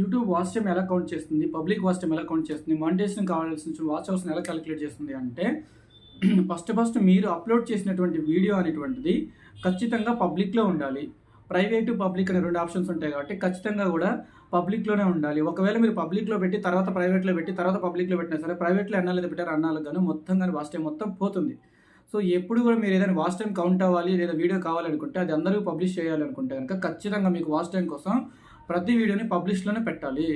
YouTube watch time ఎలా count చేస్తుంది? Public watch time ఎలా కౌంట్ చేస్తుంది? మానిటేషన్ కావాల్సిన వాచ్ అవర్స్ని ఎలా క్యాలిక్యులేట్ చేస్తుంది అంటే ఫస్ట్ ఫస్ట్ మీరు అప్లోడ్ చేసినటువంటి వీడియో అనేటువంటిది ఖచ్చితంగా పబ్లిక్లో ఉండాలి. ప్రైవేటు పబ్లిక్ అనే రెండు ఆప్షన్స్ ఉంటాయి కాబట్టి ఖచ్చితంగా కూడా పబ్లిక్లోనే ఉండాలి. ఒకవేళ మీరు పబ్లిక్లో పెట్టి తర్వాత ప్రైవేట్లో పెట్టి తర్వాత పబ్లిక్లో పెట్టినా సరే ప్రైవేట్లో ఎన్నాళ్ళు పెట్టారు అన్నాళ్ళకి కానీ మొత్తం కానీ వాచ్ టైం మొత్తం పోతుంది. సో ఎప్పుడు కూడా మీరు ఏదైనా వాచ్ టైం కౌంట్ అవ్వాలి లేదా వీడియో కావాలనుకుంటే అది అందరూ పబ్లిష్ చేయాలనుకుంటే కనుక ఖచ్చితంగా మీకు వాచ్ టైం కోసం ప్రతి వీడియోని పబ్లిష్లోనే పెట్టాలి.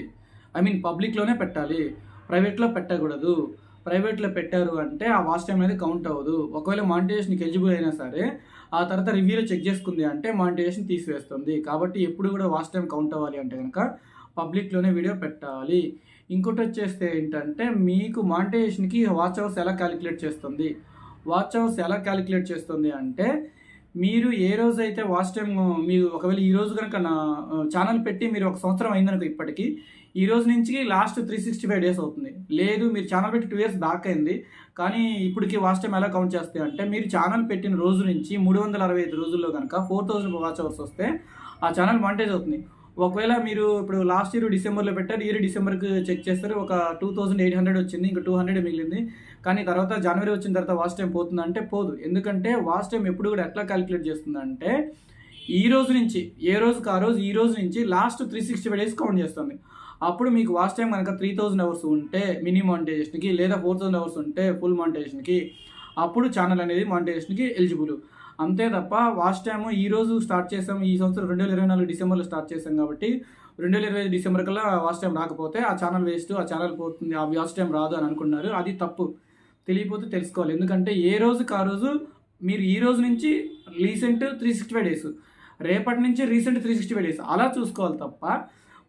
ఐ మీన్ పబ్లిక్లోనే పెట్టాలి. ప్రైవేట్లో పెట్టకూడదు. ప్రైవేట్లో పెట్టారు అంటే ఆ వాచ్ టైం అనేది కౌంట్ అవ్వదు. ఒకవేళ మానిటైజేషన్కి ఎలిజిబుల్ అయినా సరే ఆ తర్వాత రివ్యూలో చెక్ చేసుకుంది అంటే మానిటైజేషన్ తీసివేస్తుంది. కాబట్టి ఎప్పుడు కూడా వాచ్ టైం కౌంట్ అవ్వాలి అంటే కనుక పబ్లిక్లోనే వీడియో పెట్టాలి. ఇంకోటి వచ్చేస్తే ఏంటంటే మీకు మానిటైజేషన్కి వాచ్ అవర్స్ ఎలా క్యాలిక్యులేట్ చేస్తుంది? వాచ్ అవర్స్ ఎలా క్యాలిక్యులేట్ చేస్తుంది అంటే మీరు ఏ రోజు అయితే వాచ్ టైం మీరు ఒకవేళ ఈ రోజు కనుక నా ఛానల్ పెట్టి మీరు ఒక సంవత్సరం అయిందనుకో ఇప్పటికీ ఈ రోజు నుంచి last three sixty five days అవుతుంది. లేదు మీరు ఛానల్ పెట్టి టూ ఇయర్స్ బ్యాక్ అయింది కానీ ఇప్పటికి వాచ్ టైం ఎలా కౌంట్ చేస్తాయి అంటే మీరు ఛానల్ పెట్టిన రోజు నుంచి మూడు వందల అరవై ఐదు రోజుల్లో కనుక ఫోర్ థౌసండ్ వాచ్ అవర్స్ వస్తే ఆ ఛానల్ మానిటైజ్ అవుతుంది. ఒకవేళ మీరు ఇప్పుడు లాస్ట్ ఇయర్ డిసెంబర్లో పెట్టారు ఇయర్ డిసెంబర్కి చెక్ చేస్తారు. ఒక టూ థౌసండ్ ఎయిట్ హండ్రెడ్ వచ్చింది ఇంకా టూ హండ్రెడ్ మిగిలింది. కానీ తర్వాత జనవరి వచ్చిన తర్వాత వాచ్ టైం పోతుందంటే పోదు. ఎందుకంటే వాచ్ టైం ఎప్పుడు కూడా ఎట్లా క్యాలిక్యులేట్ చేస్తుందంటే ఈ రోజు నుంచి ఏ రోజుకి ఆ రోజు ఈ రోజు నుంచి last three sixty five days count చేస్తుంది. అప్పుడు మీకు వాచ్ టైం కనుక త్రీ థౌసండ్ అవర్స్ ఉంటే మినీ మానిటైజేషన్కి లేదా ఫోర్ థౌసండ్ అవర్స్ ఉంటే ఫుల్ మానిటైజేషన్కి అప్పుడు ఛానల్ అనేది మానిటైజేషన్కి ఎలిజిబుల్. అంతే తప్ప వాచ్ టైము ఈ రోజు స్టార్ట్ చేసాం ఈ సంవత్సరం రెండు వేల ఇరవై నాలుగు డిసెంబర్లో స్టార్ట్ చేసాం కాబట్టి రెండు వేల ఇరవై డిసెంబర్ కల్లా వాచ్ టైం రాకపోతే ఆ ఛానల్ వేస్ట్ ఆ ఛానల్ పోతుంది ఆ వాచ్ టైం రాదు అని అనుకున్నారు. అది తప్పు. తెలియపోతే తెలుసుకోవాలి. ఎందుకంటే ఏ రోజుకి ఆ రోజు మీరు ఈ రోజు నుంచి recent three sixty five days రేపటి నుంచి recent three sixty five days అలా చూసుకోవాలి తప్ప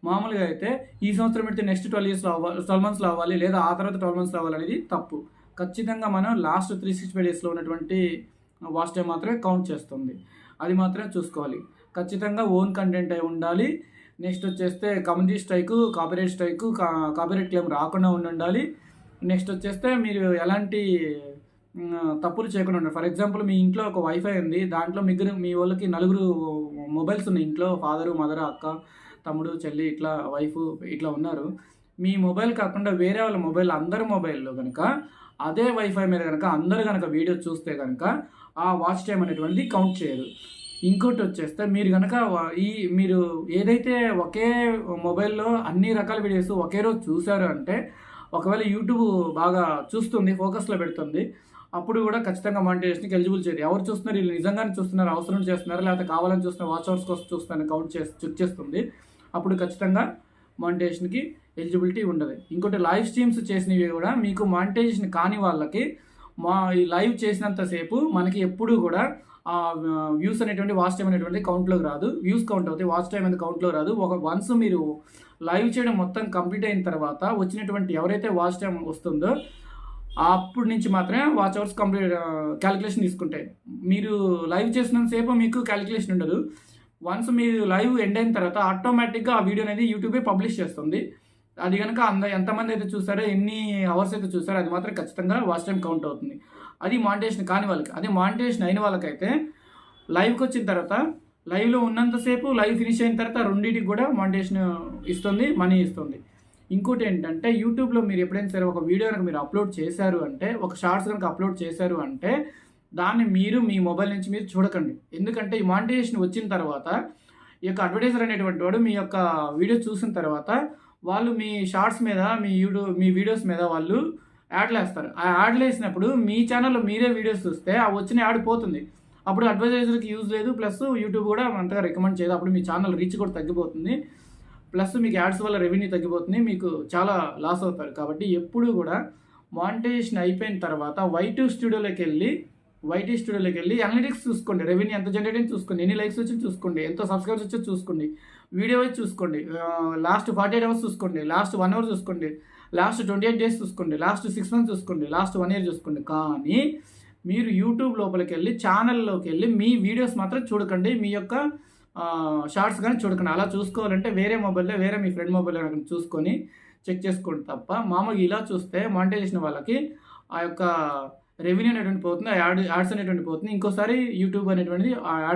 మామూలుగా అయితే ఈ సంవత్సరం పెడితే నెక్స్ట్ ట్వెల్వ్ ఇయర్స్లో అవ్వాలి ట్వెల్వ్ మంత్స్లో అవ్వాలి లేదా ఆ తర్వాత ట్వెల్వ్ మంత్స్లో అవ్వాలి అనేది తప్పు. ఖచ్చితంగా మనం లాస్ట్ త్రీ సిక్స్టీ ఫైవ్ డేస్లో ఉన్నటువంటి వాచ్ టైం మాత్రమే కౌంట్ చేస్తుంది. అది మాత్రమే చూసుకోవాలి. ఖచ్చితంగా ఓన్ కంటెంట్ అయి ఉండాలి. నెక్స్ట్ వచ్చేస్తే community strike copyright strike copyright claim రాకుండా ఉండి ఉండాలి నెక్స్ట్ వచ్చేస్తే మీరు ఎలాంటి తప్పులు చేయకుండా ఉండాలి. ఫర్ ఎగ్జాంపుల్ మీ ఇంట్లో ఒక వైఫై ఉంది. దాంట్లో మిగ్గురు మీ వాళ్ళకి నలుగురు మొబైల్స్ ఉన్నాయి. ఇంట్లో ఫాదరు మదర్ అక్క తమ్ముడు చెల్లి ఇట్లా వైఫ్ ఇట్లా ఉన్నారు. మీ మొబైల్ కాకుండా వేరే వాళ్ళ మొబైల్ అందరి మొబైల్లో కనుక అదే వైఫై మీద కనుక అందరు కనుక వీడియో చూస్తే కనుక ఆ వాచ్ టైం అనేటువంటిది కౌంట్ చేయరు. ఇంకోటి వచ్చేస్తే మీరు కనుక ఈ మీరు ఏదైతే ఒకే మొబైల్లో అన్ని రకాల వీడియోస్ ఒకే రోజు చూశారు అంటే ఒకవేళ యూట్యూబ్ బాగా చూస్తుంది ఫోకస్లో పెడుతుంది అప్పుడు కూడా ఖచ్చితంగా మానిటైజేషన్కి ఎలిజిబుల్ చేయదు ఎవరు చూస్తున్నారు వీళ్ళు నిజంగానే చూస్తున్నారు అవసరం చేస్తున్నారు లేకపోతే కావాలని చూస్తున్న వాచ్ అవర్స్ కోసం చూస్తున్నారు కౌంట్ చేసి చెక్ చేస్తుంది. అప్పుడు ఖచ్చితంగా మానిటైజేషన్కి ఎలిజిబిలిటీ ఉండదు. ఇంకోటి లైవ్ స్ట్రీమ్స్ చేసినవి కూడా మీకు మానిటైజేషన్ కాని వాళ్ళకి మా ఈ లైవ్ చేసినంతసేపు మనకి ఎప్పుడూ కూడా ఆ వ్యూస్ అనేటువంటి వాచ్ టైం అనేటువంటి కౌంట్లోకి రాదు. వ్యూస్ కౌంట్ అవుతాయి వాచ్ టైం అనేది కౌంట్లో రాదు. ఒక వన్స్ మీరు లైవ్ చేయడం మొత్తం కంప్లీట్ అయిన తర్వాత వచ్చినటువంటి ఎవరైతే వాచ్ టైం వస్తుందో అప్పటి నుంచి మాత్రమే వాచ్ అవర్స్ కంప్లీట్ క్యాలిక్యులేషన్ తీసుకుంటాయి. మీరు లైవ్ చేసినంతసేపు మీకు క్యాలిక్యులేషన్ ఉండదు. వన్స్ మీరు లైవ్ ఎండ్ అయిన తర్వాత ఆటోమేటిక్గా ఆ వీడియో అనేది యూట్యూబే పబ్లిష్ చేస్తుంది. అది కనుక అంద ఎంతమంది అయితే చూసారో ఎన్ని అవర్స్ అయితే చూసారో అది మాత్రం ఖచ్చితంగా వాచ్ టైం కౌంట్ అవుతుంది. అది మానిటేషన్ కాని వాళ్ళకి అదే మానిటేషన్ అయిన వాళ్ళకైతే లైవ్కి వచ్చిన తర్వాత లైవ్లో ఉన్నంతసేపు లైవ్ ఫినిష్ అయిన తర్వాత రెండింటికి కూడా మానిటేషన్ ఇస్తుంది మనీ ఇస్తుంది. ఇంకోటి ఏంటంటే యూట్యూబ్లో మీరు ఎప్పుడైనా సరే ఒక వీడియో కనుక మీరు అప్లోడ్ చేశారు అంటే ఒక షార్ట్స్ కనుక అప్లోడ్ చేశారు అంటే దాన్ని మీరు మీ మొబైల్ నుంచి మీరు చూడకండి. ఎందుకంటే ఈ మానిటైజేషన్ వచ్చిన తర్వాత ఈ యొక్క అడ్వర్టైజర్ అనేటువంటి వాడు మీ యొక్క వీడియో చూసిన తర్వాత వాళ్ళు మీ షార్ట్స్ మీద మీ యూట్యూబ్ మీ వీడియోస్ మీద వాళ్ళు యాడ్లు వేస్తారు. ఆ యాడ్లు వేసినప్పుడు మీ ఛానల్లో మీరే వీడియోస్ చూస్తే ఆ వచ్చిన యాడ్ పోతుంది. అప్పుడు అడ్వర్టైజర్కి యూజ్ లేదు ప్లస్ యూట్యూబ్ కూడా అంతగా రికమెండ్ చేయదు. అప్పుడు మీ ఛానల్ రీచ్ కూడా తగ్గిపోతుంది. ప్లస్ మీకు యాడ్స్ వల్ల రెవెన్యూ తగ్గిపోతుంది మీకు చాలా లాస్ అవుతారు. కాబట్టి ఎప్పుడు కూడా మానిటైజేషన్ అయిపోయిన తర్వాత వైట్ స్టూడియోలోకి వెళ్ళి వైటీ స్టూడియోలోకి వెళ్ళి అనలిటిక్స్ చూసుకోండి రెవెన్యూ ఎంత జనరేట్ అయింది చూసుకోండి ఎన్ని లైక్స్ వచ్చి చూసుకోండి ఎంత సబ్స్క్రైబర్స్ వచ్చి చూసుకోండి వీడియో వచ్చి చూసుకోండి లాస్ట్ ఫార్టీ ఎయిట్ అవర్స్ చూసుకోండి లాస్ట్ వన్ అవర్ చూసుకోండి లాస్ట్ ట్వంటీ ఎయిట్ డేస్ చూసుకోండి లాస్ట్ సిక్స్ మంత్స్ చూసుకోండి లాస్ట్ వన్ ఇయర్ చూసుకోండి. కానీ మీరు యూట్యూబ్ లోపలికి వెళ్ళి ఛానల్లోకి వెళ్ళి మీ వీడియోస్ మాత్రం చూడకండి మీ యొక్క షార్ట్స్ కానీ చూడకండి. అలా చూసుకోవాలంటే వేరే మొబైల్లో వేరే మీ ఫ్రెండ్ మొబైల్లో కనుక చూసుకొని చెక్ చేసుకోండి తప్ప మామూలుగా ఇలా చూస్తే మానిటైజేషన్ వాళ్ళకి ఆ యొక్క రెవెన్యూ అనేటువంటి పోతుంది ఆ యాడ్ యాడ్స్ అనేటువంటి పోతుంది. ఇంకోసారి యూట్యూబ్ అనేటువంటిది ఆ యాడ్స్